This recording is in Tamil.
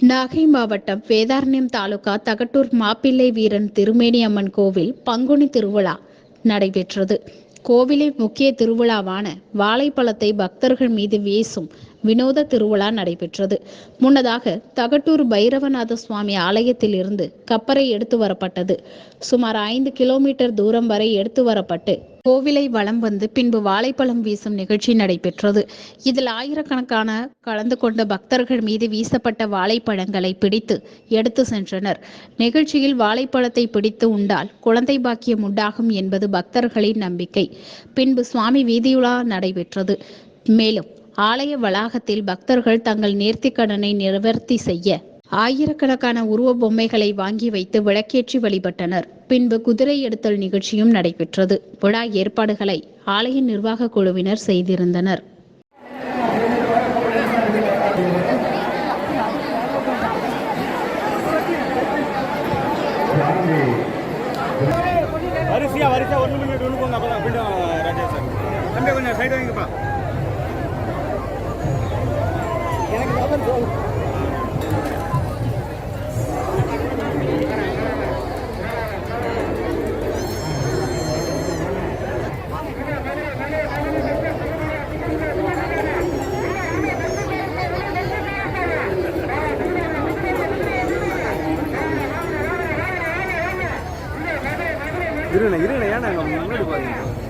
நாகை மாவட்டம் வேதாரண்யம் தாலுகா தகட்டூர் மாப்பிள்ளை வீரன் திருமேனி அம்மன் கோவில் பங்குனி திருவிழா நடைபெற்றது. கோவிலின் முக்கிய திருவிழாவான வாழைப்பழத்தை பக்தர்கள் மீது வீசும் வினோத திருவிழா நடைபெற்றது. முன்னதாக தகட்டூர் பைரவநாத சுவாமி ஆலயத்திலிருந்து கப்பரை எடுத்து வரப்பட்டது. சுமார் ஐந்து கிலோமீட்டர் தூரம் வரை எடுத்து வரப்பட்டு கோவிலை வலம் வந்து பின்பு வாழைப்பழம் வீசும் நிகழ்ச்சி நடைபெற்றது. இதில் ஆயிரக்கணக்கான கலந்து கொண்ட பக்தர்கள் மீது வீசப்பட்ட வாழைப்பழங்களை பிடித்து எடுத்து சென்றனர். நிகழ்ச்சியில் வாழைப்பழத்தை பிடித்து உண்டால் குழந்தை பாக்கியம் உண்டாகும் என்பது பக்தர்களின் நம்பிக்கை. பின்பு சுவாமி வீதியுலா நடைபெற்றது. மேலும் ஆலய வளாகத்தில் பக்தர்கள் தங்கள் நேர்த்திக்கடனை நிவர்த்தி செய்ய ஆயிரக்கணக்கான உருவ பொம்மைகளை வாங்கி வைத்து விளக்கேற்றி வழிபட்டனர். பின்பு குதிரை எடுத்தல் நிகழ்ச்சியும் நடைபெற்றது. விழா ஏற்பாடுகளை ஆலய நிர்வாக குழுவினர் செய்திருந்தனர். வரிசையா வரிசையா ஒன்று மினிட் ஒன்று போங்க கொஞ்சம் சைடு வாங்கிப்பா இருண்ணே இருண்ணே ஏன்னா முன்னாடி பாருங்க